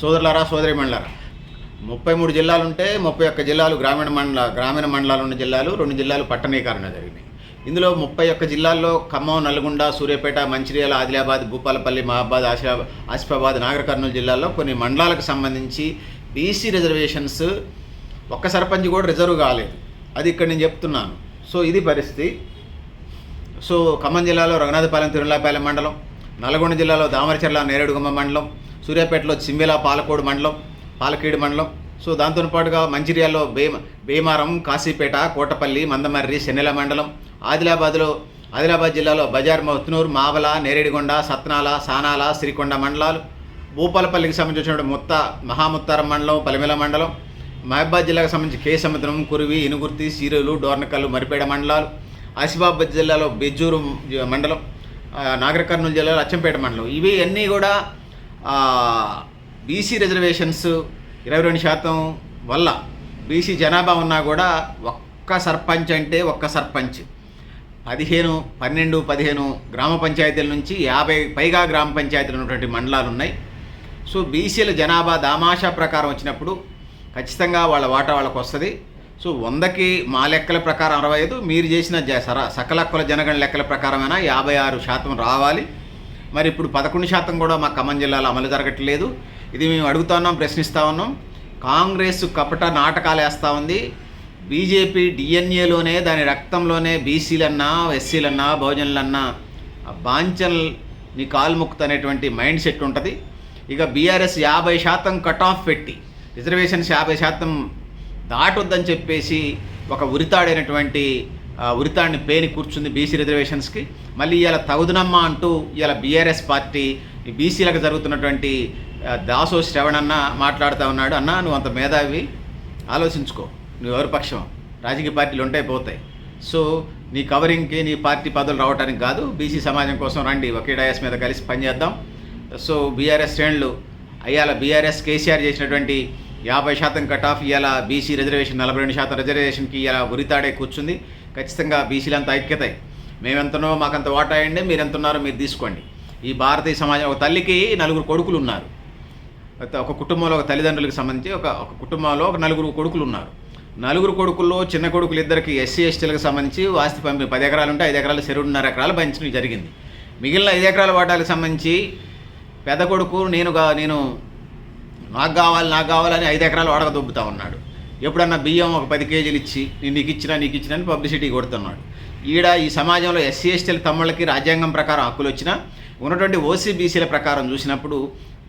సోదరులారా సోదరి మండలారా ముప్పై మూడు జిల్లాలు ఉంటే ముప్పై ఒక్క జిల్లాలు గ్రామీణ మండల గ్రామీణ మండలాలు ఉన్న జిల్లాలు రెండు జిల్లాలు పట్టణీకరణ జరిగినాయి. ఇందులో ముప్పై ఒక్క జిల్లాల్లో ఖమ్మం నల్గొండ సూర్యాపేట మంచిర్యాల ఆదిలాబాద్ భూపాలపల్లి మహాబాద్ ఆసిఫా ఆసిఫాబాద్ నాగర్ కర్నూలు జిల్లాల్లో కొన్ని మండలాలకు సంబంధించి బీసీ రిజర్వేషన్స్ ఒక్క సర్పంచ్ కూడా రిజర్వ్ కాలేదు. అది ఇక్కడ నేను చెప్తున్నాను. సో ఇది పరిస్థితి. సో ఖమ్మం జిల్లాలో రఘునాథపాలెం తిరుమలాపాలెం మండలం నల్గొండ జిల్లాలో దామరచర్ల నేరేడుగుమ్మ మండలం సూర్యాపేటలో చిమ్మెల పాలకోడు మండలం పాలకీడు మండలం. సో దాంతో పాటుగా మంచిర్యాలలో భీమ భీమారం కాశీపేట కోటపల్లి మందమర్రి శనిల మండలం. ఆదిలాబాద్లో ఆదిలాబాద్ జిల్లాలో బజార్ మౌత్నూర్ మావల నేరేడిగొండ సత్నాల సానాల శ్రీకొండ మండలాలు. భూపాలపల్లికి సంబంధించిన ముత్త మహాముత్తారం మండలం పలిమెల మండలం. మహబాద్ జిల్లాకు సంబంధించి కే సముద్రం కురివి ఇనుగుర్తి సీరులు డోర్నకల్లు మరిపేడ మండలాలు. ఆసిఫాబాద్ జిల్లాలో బెజ్జూరు మండలం. ఆ, నాగర్ కర్నూలు జిల్లాలో అచ్చంపేట మండలం. ఇవి అన్నీ కూడా బీసీ రిజర్వేషన్స్ ఇరవై రెండు శాతం వల్ల బీసీ జనాభా ఉన్నా కూడా ఒక్క సర్పంచ్ అంటే ఒక్క సర్పంచ్. పదిహేను పన్నెండు పదిహేను గ్రామ పంచాయతీల నుంచి యాభై పైగా గ్రామ పంచాయతీలు ఉన్నటువంటి మండలాలు ఉన్నాయి. సో బీసీల జనాభా దామాషా ప్రకారం వచ్చినప్పుడు ఖచ్చితంగా వాళ్ళ వాటా వాళ్ళకు వస్తుంది. సో వందకి మా లెక్కల ప్రకారం అరవై ఐదు మీరు చేసిన జ సర సకల కుల జనగణ లెక్కల ప్రకారమైనా యాభై ఆరు శాతం రావాలి. మరి ఇప్పుడు పదకొండు శాతం కూడా మా ఖమ్మం జిల్లాలో అమలు జరగట్లేదు. ఇది మేము అడుగుతా ఉన్నాం ప్రశ్నిస్తూ ఉన్నాం. కాంగ్రెస్ కపట నాటకాలు వేస్తూ ఉంది. బీజేపీ డిఎన్ఏలోనే దాని రక్తంలోనే బీసీలన్నా ఎస్సీలన్నా బహుజనులన్నా ఆ బాంచల్ని కాల్ముక్త అనేటువంటి మైండ్ సెట్ ఉంటుంది. ఇక బీఆర్ఎస్ యాభై శాతం కట్ ఆఫ్ పెట్టి రిజర్వేషన్స్ యాభై శాతం దాటొద్దని చెప్పేసి ఒక ఉరితాడైనటువంటి ఉరితాడిని పేని కూర్చుంది బీసీ రిజర్వేషన్స్కి మళ్ళీ ఇవాళ తగుదునమ్మ అంటూ ఇవాళ బీఆర్ఎస్ పార్టీ ఈ బీసీలకు జరుగుతున్నటువంటి దాసో శ్రవణన్న మాట్లాడుతూ ఉన్నాడు. అన్న నువ్వు అంత మేధావి. ఆలోచించుకో. నువ్వు ఎవరి పక్షం రాజకీయ పార్టీలు ఉంటాయి పోతాయి. సో నీ కవరింగ్కి నీ పార్టీ పదవులు రావడానికి కాదు బీసీ సమాజం కోసం రండి. ఒకే డయాస్ మీద కలిసి పనిచేద్దాం. సో బీఆర్ఎస్ శ్రేణులు అయ్యాల బీఆర్ఎస్ కేసీఆర్ చేసినటువంటి యాభై శాతం కట్ ఆఫ్ ఇవాళ బీసీ రిజర్వేషన్ నలభై రెండు శాతం రిజర్వేషన్కి ఇలా ఉరితాడే కూర్చుంది. ఖచ్చితంగా బీసీలంతా ఐక్యతాయి మేమెంతనో మాకంత వాటా అయ్యండి మీరు ఎంత ఉన్నారో మీరు తీసుకోండి. ఈ భారతీయ సమాజం ఒక తల్లికి నలుగురు కొడుకులు ఉన్నారు ఒక కుటుంబంలో ఒక తల్లిదండ్రులకు సంబంధించి ఒక ఒక కుటుంబంలో ఒక నలుగురు కొడుకులు ఉన్నారు నలుగురు కొడుకుల్లో చిన్న కొడుకులు ఇద్దరికి ఎస్సీ ఎస్టీలకు సంబంధించి ఆస్తి పంపి పది ఎకరాలు ఉంటే ఐదు ఎకరాలు చెరువున్నర ఎకరాలు పంచడం జరిగింది. మిగిలిన ఐదు ఎకరాల వాటాలకు సంబంధించి పెద్ద కొడుకు నేను నేను నాకు కావాలి నాకు కావాలని ఐదు ఎకరాలు వాడక దుబ్బుతా ఉన్నాడు. ఎప్పుడన్నా బియ్యం ఒక పది కేజీలు ఇచ్చి నేను నీకు ఇచ్చినా నీకు ఇచ్చినా అని పబ్లిసిటీ కొడుతున్నాడు. ఈడ ఈ సమాజంలో ఎస్సీ ఎస్టీల తమ్ముళ్ళకి రాజ్యాంగం ప్రకారం హక్కులు వచ్చినా ఉన్నటువంటి ఓసీ బీసీల ప్రకారం చూసినప్పుడు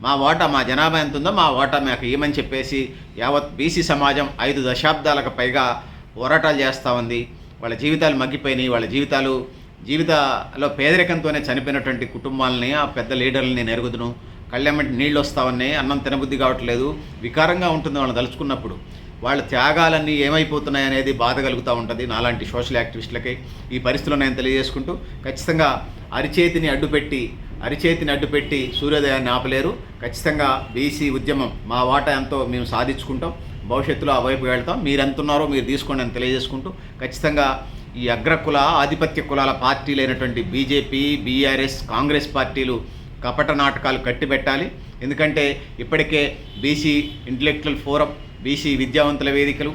మా ఓటా మా జనాభా ఎంత ఉందో మా ఓటా మాకు ఏమని చెప్పేసి యావత్ బీసీ సమాజం ఐదు దశాబ్దాలకు పైగా పోరాటాలు చేస్తూ ఉంది. వాళ్ళ జీవితాలు మగ్గిపోయినాయి. వాళ్ళ జీవితాలు జీవితాలో పేదరికంతోనే చనిపోయినటువంటి కుటుంబాలని ఆ పెద్ద లీడర్లని నేను ఎరుగుదును. కళ్ళెమ్మటి నీళ్ళు వస్తా ఉన్నాయి అన్నం తినబుద్ధి కావట్లేదు వికారంగా ఉంటుంది వాళ్ళని తలుచుకున్నప్పుడు. వాళ్ళ త్యాగాలన్నీ ఏమైపోతున్నాయి అనేది బాధ కలుగుతూ ఉంటుంది నాలాంటి సోషల్ యాక్టివిస్టులకి. ఈ పరిస్థితులు నేను తెలియజేసుకుంటూ ఖచ్చితంగా అరిచేతిని అడ్డుపెట్టి అరిచేతిని అడ్డుపెట్టి సూర్యోదయాన్ని ఆపలేరు. ఖచ్చితంగా బీసీ ఉద్యమం మా వాటా ఎంతో మేము సాధించుకుంటాం. భవిష్యత్తులో ఆ వైపు వెళ్తాం. మీరు ఎంత ఉన్నారో మీరు తీసుకోండి అని తెలియజేసుకుంటూ ఖచ్చితంగా ఈ అగ్రకుల ఆధిపత్య కులాల పార్టీలైనటువంటి బీజేపీ బీఆర్ఎస్ కాంగ్రెస్ పార్టీలు కపట నాటకాలు కట్టిబెట్టాలి ఎందుకంటే ఇప్పటికే బీసీ ఇంటలెక్చువల్ ఫోరం బీసీ విద్యావంతుల వేదికలు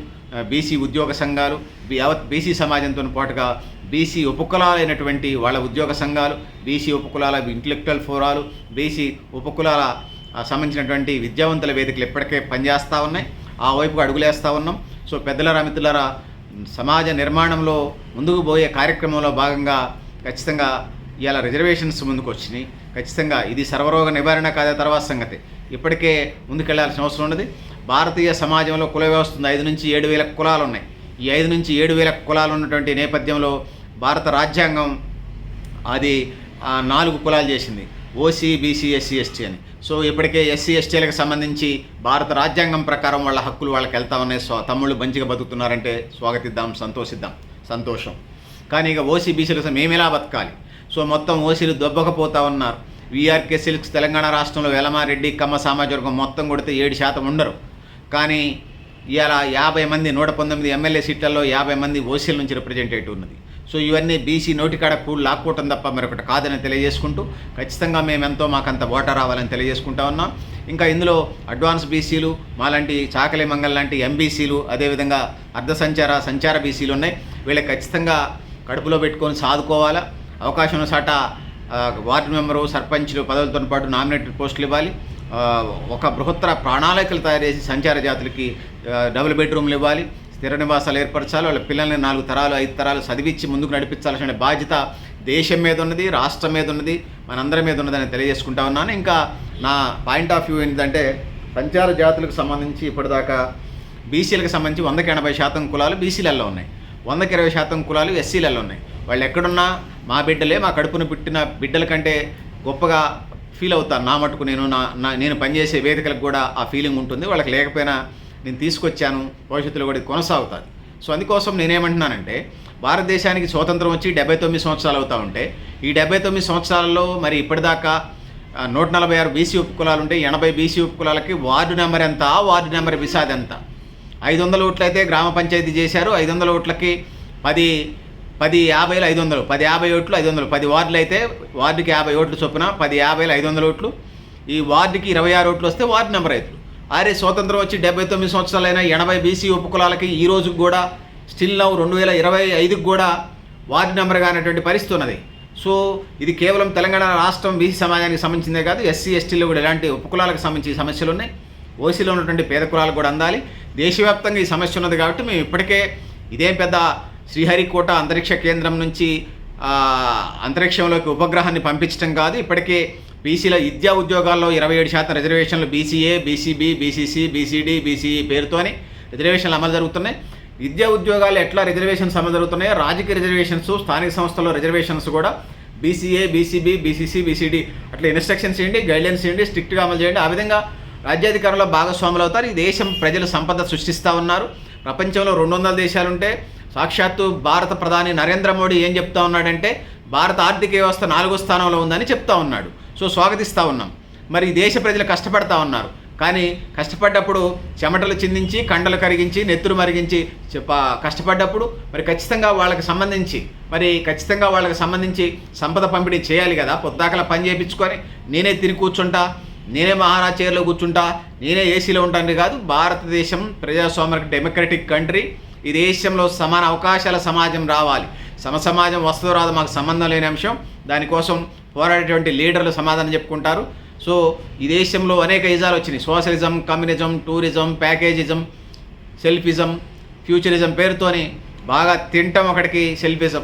బీసీ ఉద్యోగ సంఘాలు యావత్ బీసీ సమాజంతో పాటుగా బీసీ ఉపకులాలైనటువంటి వాళ్ళ ఉద్యోగ సంఘాలు బీసీ ఉపకులాల ఇంటలెక్చువల్ ఫోరాలు బీసీ ఉపకులాల సంబంధించినటువంటి విద్యావంతుల వేదికలు ఇప్పటికే పనిచేస్తూ ఉన్నాయి. ఆ వైపుకు అడుగులేస్తూ ఉన్నాం. సో పెద్దలరా మిత్రులరా సమాజ నిర్మాణంలో ముందుకు పోయే కార్యక్రమంలో భాగంగా ఖచ్చితంగా ఇవాళ రిజర్వేషన్స్ ముందుకు వచ్చినాయి ఖచ్చితంగా ఇది సర్వరోగ నివారణ కాదే తర్వాత సంగతి. ఇప్పటికే ముందుకెళ్ళాల్సిన అవసరం ఉన్నది. భారతీయ సమాజంలో కుల వ్యవస్థ ఉంది. ఐదు నుంచి ఏడు వేల కులాలు ఉన్నాయి ఈ ఐదు నుంచి ఏడు వేల కులాలు ఉన్నటువంటి నేపథ్యంలో భారత రాజ్యాంగం అది నాలుగు కులాలు చేసింది. ఓసీ బీసీ ఎస్సీ ఎస్టీ అని. సో ఇప్పటికే ఎస్సీ ఎస్టీలకు e, సంబంధించి భారత రాజ్యాంగం ప్రకారం వాళ్ళ హక్కులు వాళ్ళకి వెళ్తా ఉన్నాయి. స్వ తమ్ముళ్ళు మంచిగా బతుకుతున్నారంటే స్వాగతిద్దాం సంతోషిద్దాం. సంతోషం. కానీ ఇక ఓసీ బీసీలకు మేము ఎలా బతకాలి? సో మొత్తం ఓసీలు దొబ్బకపోతా ఉన్నారు. వీఆర్కే సిల్క్స్ తెలంగాణ రాష్ట్రంలో వెలమారెడ్డి కమ్మ సామాజికవర్గం మొత్తం కొడితే ఏడు శాతం ఉండరు. కానీ ఇలా యాభై మంది నూట పంతొమ్మిది ఎమ్మెల్యే సీట్లలో యాభై మంది ఓసీల నుంచి రిప్రజెంటేటివ్ ఉన్నది. సో ఇవన్నీ బీసీ నోటికాడ కూడు లాక్కోవటం తప్ప మరొకటి కాదని తెలియజేసుకుంటూ ఖచ్చితంగా మేము ఎంతో మాకంత ఓటర్ రావాలని తెలియజేసుకుంటా ఉన్నాం. ఇంకా ఇందులో అడ్వాన్స్ బీసీలు మాలాంటి చాకలి మంగళ లాంటి ఎంబీసీలు అదేవిధంగా అర్ధ సంచార సంచార బీసీలు ఉన్నాయి. వీళ్ళకి ఖచ్చితంగా కడుపులో పెట్టుకొని సాదుకోవాలా? అవకాశం సాట వార్డు మెంబరు సర్పంచ్లు పదవులతో పాటు నామినేటెడ్ పోస్టులు ఇవ్వాలి. ఒక బృహత్తర ప్రణాళికలు తయారు చేసి సంచార జాతులకి డబుల్ బెడ్రూమ్లు ఇవ్వాలి. స్థిర నివాసాలు ఏర్పరచాలి. వాళ్ళ పిల్లల్ని నాలుగు తరాలు ఐదు తరాలు చదివించి ముందుకు నడిపించాల్సిన బాధ్యత దేశం మీద ఉన్నది రాష్ట్రం మీద ఉన్నది మనందరి మీద ఉన్నదని తెలియజేసుకుంటా ఉన్నాను. ఇంకా నా పాయింట్ ఆఫ్ వ్యూ ఏంటంటే సంచార జాతులకు సంబంధించి ఇప్పటిదాకా బీసీలకు సంబంధించి వందకి ఎనభై శాతం కులాలు బీసీలలో ఉన్నాయి. వందకి ఇరవై శాతం కులాలు ఎస్సీలలో ఉన్నాయి. వాళ్ళు ఎక్కడున్నా మా బిడ్డలే మా కడుపున పుట్టిన బిడ్డల కంటే గొప్పగా ఫీల్ అవుతాను నా మటుకు నేను నా నా నేను పనిచేసే వేదికలకు కూడా ఆ ఫీలింగ్ ఉంటుంది. వాళ్ళకి లేకపోయినా నేను తీసుకొచ్చాను భవిష్యత్తులో కూడా కొనసాగుతుంది. సో అందుకోసం నేనేమంటున్నానంటే భారతదేశానికి స్వాతంత్రం వచ్చి డెబ్బై తొమ్మిది సంవత్సరాలు అవుతా ఉంటే ఈ డెబ్బై తొమ్మిది సంవత్సరాలలో మరి ఇప్పటిదాకా నూట నలభై ఆరు బీసీ ఉపకులాలు ఉంటే ఎనభై బీసీ ఉపకులాలకి వార్డు నెంబర్ ఎంత వార్డు నెంబర్ విసాద్ ఎంత? ఐదు వందల ఓట్లయితే గ్రామ పంచాయతీ చేశారు. ఐదు వందల ఓట్లకి పది పది యాభైలు ఐదు వందలు పది యాభై ఓట్లు ఐదు వందలు పది వార్డులు అయితే వార్డుకి యాభై ఓట్లు చొప్పున పది యాభైలు ఐదు వందల ఓట్లు. ఈ వార్డుకి ఇరవై ఆరు ఓట్లు వస్తే వార్డు నెంబర్ అవుతుంది ఆరే స్వతంత్రం వచ్చి డెబ్బై తొమ్మిది సంవత్సరాలైన ఎనభై బీసీ ఉపకులాలకి ఈ రోజుకి కూడా స్టిల్ నౌ రెండు వేల ఇరవై ఐదుకి కూడా వార్డు నెంబర్ కానటువంటి పరిస్థితి ఉన్నది. సో ఇది కేవలం తెలంగాణ రాష్ట్రం బీసీ సమాజానికి సంబంధించిందే కాదు ఎస్సీ ఎస్టీలో కూడా ఇలాంటి ఉపకులాలకు సంబంధించి సమస్యలు ఉన్నాయి. ఓసీలో ఉన్నటువంటి పేద కులాలకు కూడా అందాలి. దేశవ్యాప్తంగా ఈ సమస్య ఉన్నది కాబట్టి మేము ఇప్పటికే ఇదేం పెద్ద శ్రీహరికోట అంతరిక్ష కేంద్రం నుంచి అంతరిక్షంలోకి ఉపగ్రహాన్ని పంపించడం కాదు ఇప్పటికే బీసీల విద్యా ఉద్యోగాల్లో ఇరవై ఏడు శాతం రిజర్వేషన్లు BCA BCB BCC BCD BCE పేరుతోని రిజర్వేషన్లు అమలు జరుగుతున్నాయి విద్యా ఉద్యోగాలు ఎట్లా రిజర్వేషన్స్ అమలు జరుగుతున్నాయో రాజకీయ రిజర్వేషన్స్ స్థానిక సంస్థల్లో రిజర్వేషన్స్ కూడా బీసీఏ బీసీబీ బీసీసీ బీసీడీ అట్లా ఇన్స్ట్రక్షన్స్ చేయండి గైడ్లైన్స్ చేయండి స్ట్రిక్ట్గా అమలు చేయండి ఆ విధంగా రాజ్యాధికారంలో భాగస్వాములు అవుతారు ఈ దేశం ప్రజలు సంపద సృష్టిస్తూ ఉన్నారు ప్రపంచంలో రెండు వందల దేశాలుంటే సాక్షాత్తు భారత ప్రధాని నరేంద్ర మోడీ ఏం చెప్తా ఉన్నాడంటే భారత ఆర్థిక వ్యవస్థ నాలుగో స్థానంలో ఉందని చెప్తా ఉన్నాడు. సో స్వాగతిస్తూ ఉన్నాం. మరి దేశ ప్రజలు కష్టపడతా ఉన్నారు. కానీ కష్టపడ్డప్పుడు చెమటలు చిందించి కండలు కరిగించి నెత్తురు మరిగించి చెప్ప కష్టపడ్డప్పుడు మరి ఖచ్చితంగా వాళ్ళకి సంబంధించి మరి ఖచ్చితంగా వాళ్ళకి సంబంధించి సంపద పంపిణీ చేయాలి కదా. పొద్దాకల పని చేయించుకొని నేనే తిని కూర్చుంటా నేనే మహారాజ్ చైర్లో కూర్చుంటా నేనే ఏసీలో ఉంటాను కాదు భారతదేశం ప్రజాస్వామిక డెమోక్రటిక్ కంట్రీ ఈ దేశంలో సమాన అవకాశాల సమాజం రావాలి. సమ సమాజం వస్తుందో రాదు మాకు సంబంధం లేని అంశం. దానికోసం పోరాడేటువంటి లీడర్లు సమాధానం చెప్పుకుంటారు. సో ఈ దేశంలో అనేక ఇజాలు వచ్చినాయి. Socialism communism tourism packagism selfism futurism పేరుతోని బాగా తింటాం ఒకటికి సెల్ఫిజం.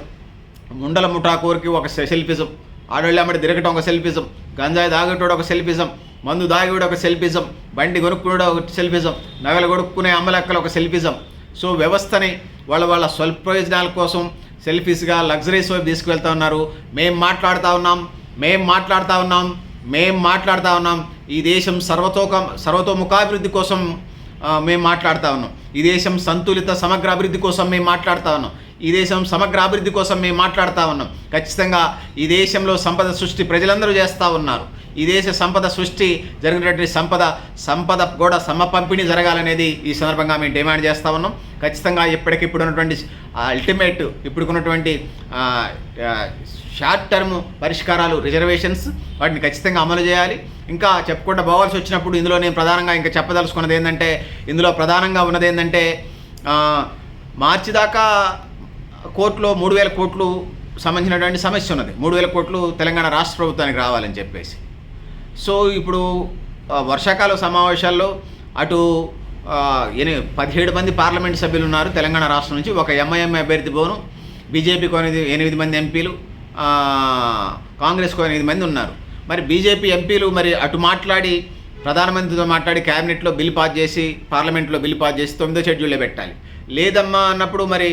ముండల ముఠాకూరికి ఒక సెల్ఫిజం. ఆడోళ్ళు అమ్మడి తిరగటం ఒక సెల్ఫిజం. గంజాయి తాగేటోడు ఒక సెల్ఫిజం. మందు దాగేవాడు ఒక సెల్ఫిజం. బండి కొనుక్కునేడు ఒక సెల్ఫిజం. నగలు కొనుక్కునే అమ్మలెక్కలు ఒక సెల్ఫిజం. సో వ్యవస్థని వాళ్ళ వాళ్ళ స్వల్ప ప్రయోజనాల కోసం సెల్ఫీస్గా లగ్జరీస్ వైపు తీసుకువెళ్తా ఉన్నారు. మేము మాట్లాడుతూ ఉన్నాం మేం మాట్లాడుతూ ఉన్నాం మేం మాట్లాడుతూ ఉన్నాం. ఈ దేశం సర్వతోక సర్వతోముఖాభివృద్ధి కోసం మేము మాట్లాడుతూ ఉన్నాం. ఈ దేశం సంతులిత సమగ్ర అభివృద్ధి కోసం మేము మాట్లాడుతూ ఉన్నాం. ఈ దేశం సమగ్ర అభివృద్ధి కోసం మేము మాట్లాడుతూ ఉన్నాం. ఖచ్చితంగా ఈ దేశంలో సంపద సృష్టి ప్రజలందరూ చేస్తూ ఉన్నారు. ఈ దేశ సంపద సృష్టి జరిగినటువంటి సంపద సంపద కూడా సమపంపిణీ జరగాలనేది ఈ సందర్భంగా మేము డిమాండ్ చేస్తూ ఉన్నాం. ఖచ్చితంగా ఇప్పటికిప్పుడు ఉన్నటువంటి అల్టిమేట్ ఇప్పుడుకున్నటువంటి షార్ట్ టర్మ్ పరిష్కారాలు రిజర్వేషన్స్ వాటిని ఖచ్చితంగా అమలు చేయాలి. ఇంకా చెప్పుకుంటూ పోవాల్సి వచ్చినప్పుడు ఇందులో నేను ప్రధానంగా ఇంకా చెప్పదలుచుకున్నది ఏంటంటే ఇందులో ప్రధానంగా ఉన్నది ఏంటంటే మార్చి దాకా కోర్టులో మూడు వేల కోట్లు సంబంధించినటువంటి సమస్య ఉన్నది. మూడు వేల కోట్లు తెలంగాణ రాష్ట్ర ప్రభుత్వానికి రావాలని చెప్పేసి. సో ఇప్పుడు వర్షాకాల సమావేశాల్లో అటు ఎని పదిహేడు మంది పార్లమెంట్ సభ్యులు ఉన్నారు. తెలంగాణ రాష్ట్రం నుంచి ఒక ఎంఐఎం అభ్యర్థి పోను బీజేపీకి ఎనిమిది ఎనిమిది మంది ఎంపీలు కాంగ్రెస్కు ఎనిమిది మంది ఉన్నారు. మరి బీజేపీ ఎంపీలు మరి అటు మాట్లాడి ప్రధానమంత్రితో మాట్లాడి క్యాబినెట్లో బిల్ పాస్ చేసి పార్లమెంట్లో బిల్ పాస్ చేసి తొమ్మిదో షెడ్యూల్లో పెట్టాలి. లేదమ్మా అన్నప్పుడు మరి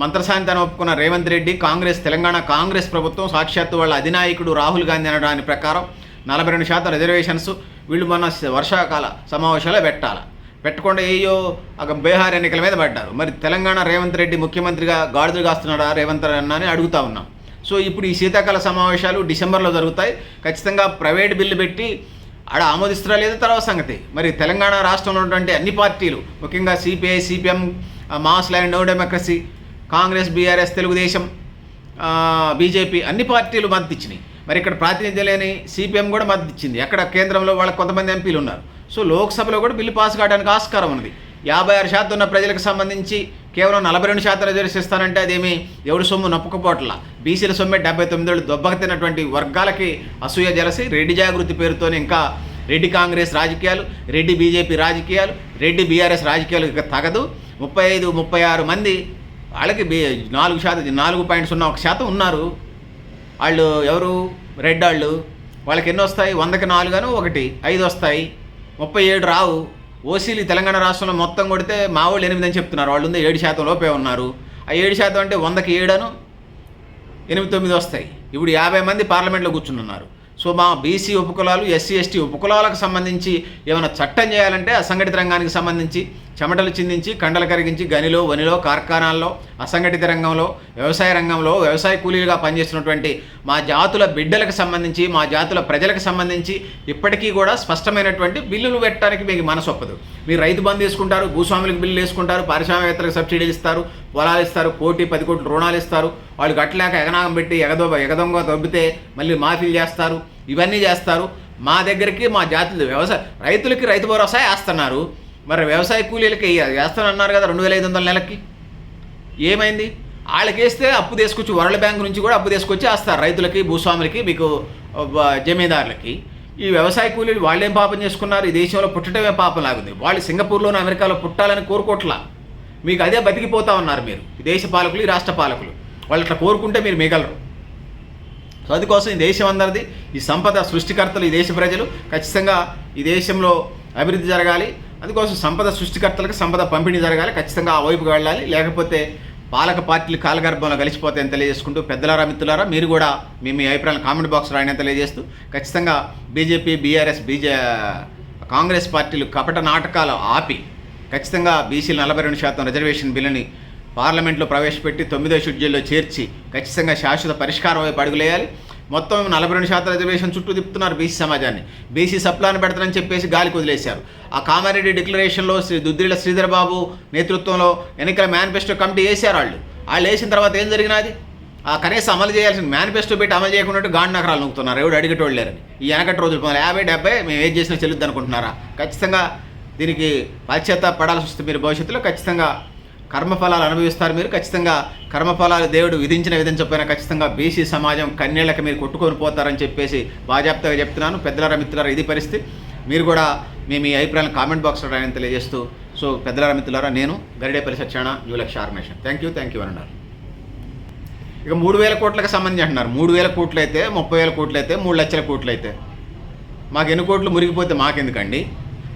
మంత్రసాంతాన్ని ఒప్పుకున్న రేవంత్ రెడ్డి కాంగ్రెస్ తెలంగాణ కాంగ్రెస్ ప్రభుత్వం సాక్షాత్తు వాళ్ళ అధినాయకుడు రాహుల్ గాంధీ అనడాని ప్రకారం నలభై రెండు శాతం రిజర్వేషన్స్ వీళ్ళు మొన్న వర్షాకాల సమావేశాల్లో పెట్టాలి. పెట్టకుండా ఏయో ఒక బీహార్ ఎన్నికల మీద పడ్డారు. మరి తెలంగాణ రేవంత్ రెడ్డి ముఖ్యమంత్రిగా గాడిదలు కాస్తున్నాడా రేవంత్ అన్న అని అడుగుతా ఉన్నాం. సో ఇప్పుడు ఈ శీతాకాల సమావేశాలు డిసెంబర్లో జరుగుతాయి. ఖచ్చితంగా ప్రైవేట్ బిల్లు పెట్టి ఆడ ఆమోదిస్తారా లేదా తర్వాత సంగతి. మరి తెలంగాణ రాష్ట్రంలో ఉన్నటువంటి అన్ని పార్టీలు ముఖ్యంగా CPI CPM mass line New Democracy Congress BRS Telugu Desam BJP అన్ని పార్టీలు మద్దతు ఇచ్చినాయి. మరి ఇక్కడ ప్రాతినిధ్యం లేని సిపిఎం కూడా మద్దతు ఇచ్చింది. ఎక్కడ కేంద్రంలో వాళ్ళకి కొంతమంది ఎంపీలు ఉన్నారు. సో లోక్సభలో కూడా బిల్లు పాస్ కావడానికి ఆస్కారం ఉంది యాభై ఆరు శాతం ఉన్న ప్రజలకు సంబంధించి కేవలం నలభై రెండు శాతం రిజర్వేషన్ ఇస్తానంటే అదేమి ఎవడు సొమ్ము నొప్పకపోవట్ల బీసీల సొమ్మే డెబ్బై తొమ్మిది ఏళ్ళు దొబ్బకతినటువంటి వర్గాలకి అసూయ జలసి రెడ్డి జాగృతి పేరుతో ఇంకా రెడ్డి కాంగ్రెస్ రాజకీయాలు రెడ్డి బీజేపీ రాజకీయాలు రెడ్డి బీఆర్ఎస్ రాజకీయాలు ఇక తగదు. ముప్పై ఐదు ముప్పై ఆరు మంది వాళ్ళకి నాలుగు శాతం నాలుగు పాయింట్ సున్నా ఒక శాతం ఉన్నారు. వాళ్ళు ఎవరు? రెడ్ వాళ్ళు. వాళ్ళకి ఎన్ని వస్తాయి? వందకి నాలుగను ఒకటి ఐదు వస్తాయి. ముప్పై ఏడు రావు. ఓసీలు తెలంగాణ రాష్ట్రంలో మొత్తం కొడితే మా వాళ్ళు ఎనిమిది అని చెప్తున్నారు. వాళ్ళు ఉంది ఏడు శాతం లోపే ఉన్నారు. ఆ ఏడు శాతం అంటే వందకి ఏడను ఎనిమిది తొమ్మిది వస్తాయి. ఇప్పుడు యాభై మంది పార్లమెంట్లో కూర్చున్నారు సో మా బీసీ ఉపకులాలు ఎస్సీ ఎస్టీ ఉపకులాలకు సంబంధించి ఏమైనా చట్టం చేయాలంటే అసంఘటిత రంగానికి సంబంధించి చెమటలు చిందించి కండలు కరిగించి గనిలో వనిలో కార్ఖానాల్లో అసంఘటిత రంగంలో వ్యవసాయ రంగంలో వ్యవసాయ కూలీలుగా పనిచేస్తున్నటువంటి మా జాతుల బిడ్డలకు సంబంధించి మా జాతుల ప్రజలకు సంబంధించి ఇప్పటికీ కూడా స్పష్టమైనటువంటి బిల్లులు పెట్టడానికి మీకు మనసు ఒప్పదు. మీరు రైతు బంధు తీసుకుంటారు భూస్వాములకు బిల్లులు వేసుకుంటారు పారిశ్రామికవేత్తలకు సబ్సిడీలు ఇస్తారు పొలాలు ఇస్తారు కోటి పది కోట్ల రుణాలు ఇస్తారు వాళ్ళు కట్టలేక ఎగనాగం పెట్టి ఎగదో ఎగదొంగ దొబ్బితే మళ్ళీ మాఫీలు చేస్తారు ఇవన్నీ చేస్తారు. మా దగ్గరికి మా జాతులు వ్యవసాయ రైతులకి రైతు భరోసా వేస్తున్నారు. మరి వ్యవసాయ కూలీలకి వేస్తానన్నారు కదా రెండు వేల ఐదు వందల నెలకి. ఏమైంది? వాళ్ళకి వేస్తే అప్పు తీసుకొచ్చి వరల్డ్ బ్యాంక్ నుంచి కూడా అప్పు తీసుకొచ్చి వేస్తారు రైతులకి భూస్వాములకి మీకు జమీందారులకి. ఈ వ్యవసాయ కూలీలు వాళ్ళేం పాపం చేసుకున్నారు? ఈ దేశంలో పుట్టడమే పాపం లాగుంది. వాళ్ళు సింగపూర్లోనూ అమెరికాలో పుట్టాలని కోరుకోవట్లా మీకు అదే బతికిపోతా ఉన్నారు మీరు. ఈ దేశ పాలకులు ఈ రాష్ట్ర పాలకులు. వాళ్ళు అట్లా కోరుకుంటే మీరు మిగలరు. సో అందుకోసం ఈ దేశం అందరిది ఈ సంపద సృష్టికర్తలు ఈ దేశ ప్రజలు ఖచ్చితంగా ఈ దేశంలో అభివృద్ధి జరగాలి. అందుకోసం సంపద సృష్టికర్తలకు సంపద పంపిణీ జరగాలి ఖచ్చితంగా ఆ వైపుకి వెళ్ళాలి. లేకపోతే పాలక పార్టీలు కాలగర్భంలో కలిసిపోతాయని తెలియజేసుకుంటూ పెద్దలారా మిత్రులారా మీరు కూడా మీ మీ అభిప్రాయాలు కామెంట్ బాక్స్ రాయని తెలియజేస్తూ ఖచ్చితంగా బీజేపీ బీఆర్ఎస్ బీజే కాంగ్రెస్ పార్టీలు కపట నాటకాలు ఆపి ఖచ్చితంగా బీసీలు నలభై రెండు శాతం రిజర్వేషన్ బిల్లుని పార్లమెంట్లో ప్రవేశపెట్టి తొమ్మిదో షెడ్యూల్లో చేర్చి ఖచ్చితంగా శాశ్వత పరిష్కారం వైపు అడుగులేయాలి మొత్తం నలభై రెండు శాతం రిజర్వేషన్ చుట్టూ తిప్పుతున్నారు బీసీ సమాజాన్ని. బీసీ సప్లాన్ పెడతారని చెప్పేసి గాలికి వదిలేశారు ఆ కామారెడ్డి డిక్లరేషన్లో శ్రీ దుద్దిల శ్రీధర్ బాబు నేతృత్వంలో ఎన్నికల మేనిఫెస్టో కమిటీ వేశారు వాళ్ళు. వాళ్ళు వేసిన తర్వాత ఏం జరిగినది ఆ కనీసం అమలు చేయాల్సిన మేనిఫెస్టో పెట్టి అమలు చేయకుండా గాండి నగరాలు నొక్కుతున్నారు ఎవడు అడిగేటోళ్ళు లేరని ఈ వెనకటి రోజులు పొందాలి యాభై డెబ్బై మేము ఏం చేసినా చెల్లుద్ది అనుకుంటున్నారా? ఖచ్చితంగా దీనికి బాధ్యత పడాల్సి వస్తుంది మీరు భవిష్యత్తులో. ఖచ్చితంగా కర్మఫలాలు అనుభవిస్తారు మీరు ఖచ్చితంగా కర్మఫలాలు దేవుడు విధించిన విధించకపోయినా ఖచ్చితంగా బీసీ సమాజం కన్నీళ్ళకి మీరు కొట్టుకొని పోతారని చెప్పేసి బాజాప్తగా చెప్తున్నాను. పెద్దలారా మిత్రులారా ఇది పరిస్థితి. మీరు కూడా మీ మీ అభిప్రాయాలను కామెంట్ బాక్స్లో రాయని తెలియజేస్తూ సో పెద్దలారా మిత్రులారా నేను Garidepalli Satyana New Laksha thank you thank you అన్నారు ఇక మూడు వేల కోట్లకు సంబంధించి అంటున్నారు. మూడు వేల కోట్లు అయితే ముప్పై వేల కోట్లు అయితే మూడు లక్షల కోట్లు అయితే. మాకు ఎన్ని కోట్లు మురిగిపోతే మాకెందుకండి?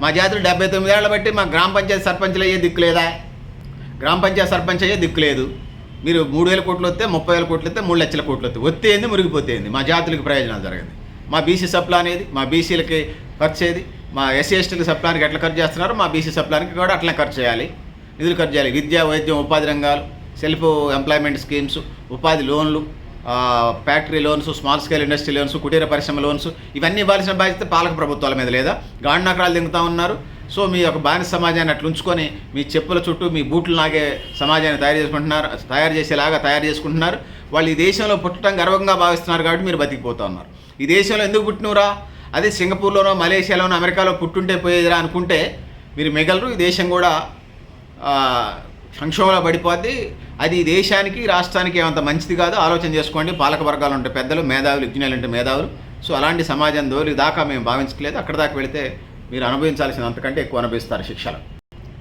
మా జాతులు డెబ్బై తొమ్మిది ఏళ్ళ బట్టి మా గ్రామ పంచాయతీ సర్పంచ్లు అయ్యే దిక్కు లేదా? గ్రామ పంచాయతీ సర్పంచ్ అయ్యే దిక్కు లేదు. మీరు మూడు వేల కోట్లు వస్తే ముప్పై వేల కోట్లు వస్తే మూడు లక్షల కోట్లు వస్తే. వస్తే ఏంది? మా జాతులకు ప్రయోజనాలు జరగదు. మా బీసీ సప్లా అనేది మా బీసీలకి ఖర్చు ఏది? మా ఎస్సీ ఎస్టీల సప్లానికి ఎట్లా ఖర్చు చేస్తున్నారో? మా బీసీ సప్లానికి కూడా అట్లా ఖర్చు చేయాలి. నిధులు ఖర్చు చేయాలి. విద్య వైద్యం ఉపాధి రంగాలు సెల్ఫ్ ఎంప్లాయ్మెంట్ స్కీమ్స్ ఉపాధి లోన్లు factory loans small scale industry loans కుటీర పరిశ్రమ లోన్స్ ఇవన్నీ ఇవ్వాల్సిన బాధ్యత పాలక ప్రభుత్వాల మీద లేదా? గాండు దింగుతూ ఉన్నారు. సో మీ యొక్క బానిస సమాజాన్ని అట్లా ఉంచుకొని మీ చెప్పుల చుట్టూ మీ బూట్లు నాగే సమాజాన్ని తయారు చేసుకుంటున్నారు తయారు చేసేలాగా తయారు చేసుకుంటున్నారు. వాళ్ళు ఈ దేశంలో పుట్టడం గర్వంగా భావిస్తున్నారు కాబట్టి మీరు బతికిపోతూ ఉన్నారు. ఈ దేశంలో ఎందుకు పుట్టినవురా? అదే సింగపూర్లోనో మలేషియాలోనో అమెరికాలో పుట్టుంటే పోయేదిరా అనుకుంటే మీరు మిగలరు. ఈ దేశం కూడా సంక్షోభంలో పడిపోద్ది. అది ఈ దేశానికి రాష్ట్రానికి ఏమంత మంచిది కాదు. ఆలోచన చేసుకోండి. పాలక వర్గాలు ఉంటే పెద్దలు మేధావులు విజ్ఞానులు అంటే మేధావులు. సో అలాంటి సమాజం దోలి దాకా మేము భావించట్లేదు. అక్కడ దాకా వెళితే మీరు అనుభవించాల్సిన అంతకంటే ఎక్కువ అనుభవిస్తారు శిక్షలు.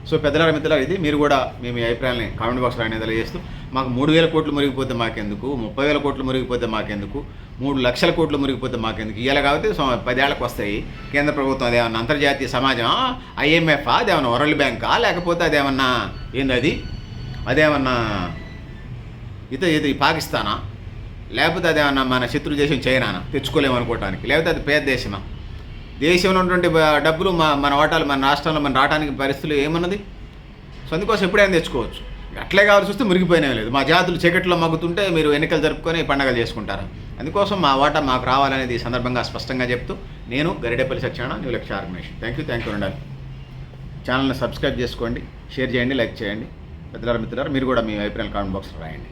సో పెద్దల మిత్రులారా ఇది మీరు కూడా మీ మీ అభిప్రాయాన్ని కామెంట్ బాక్స్లో అనేది తెలియజేస్తూ. మాకు మూడు వేల కోట్లు మురిగిపోతే మాకెందుకు? ముప్పై వేల కోట్లు మురిగిపోతే మాకెందుకు? మూడు లక్షల కోట్లు మురిగిపోతే మాకెందుకు? ఇలా కాబట్టి సో పదేళ్ళకు వస్తాయి. కేంద్ర ప్రభుత్వం అదేమన్నా అంతర్జాతీయ సమాజం ఐఎంఎఫ్? అదేమన్నా వరల్డ్ బ్యాంకా? లేకపోతే అదేమన్నా ఏంది అది అదేమన్నా ఇత ఇది పాకిస్తానా? లేకపోతే అదేమన్నా మన శత్రు దేశం చైనానా? తెచ్చుకోలేము అనుకోవటానికి లేకపోతే అది పేద దేశమా? దేశంలో ఉన్నటువంటి డబ్బులు మా మన వాటాలు మన రాష్ట్రంలో మన రావడానికి పరిస్థితులు ఏమన్నది? సో అందుకోసం ఎప్పుడైనా తెచ్చుకోవచ్చు. అట్లే కావాల్సి వస్తే మురిగిపోయినా లేదు. మా జాతులు చీకట్లో మగ్గుతుంటే మీరు ఎన్నికలు జరుపుకొని పండగలు చేసుకుంటారు. అందుకోసం మా వాటా మాకు రావాలనేది ఈ సందర్భంగా స్పష్టంగా చెప్తూ నేను Garidepalli Satyanarayana New Lakshya organisation. Thank you thank you ఉండాలి ఛానల్ని సబ్స్క్రైబ్ చేసుకోండి షేర్ చేయండి లైక్ చేయండి. పెద్దలారా మిత్రులారా మీరు కూడా మీ అభిప్రాయాలు కామెంట్ బాక్స్లో రాయండి.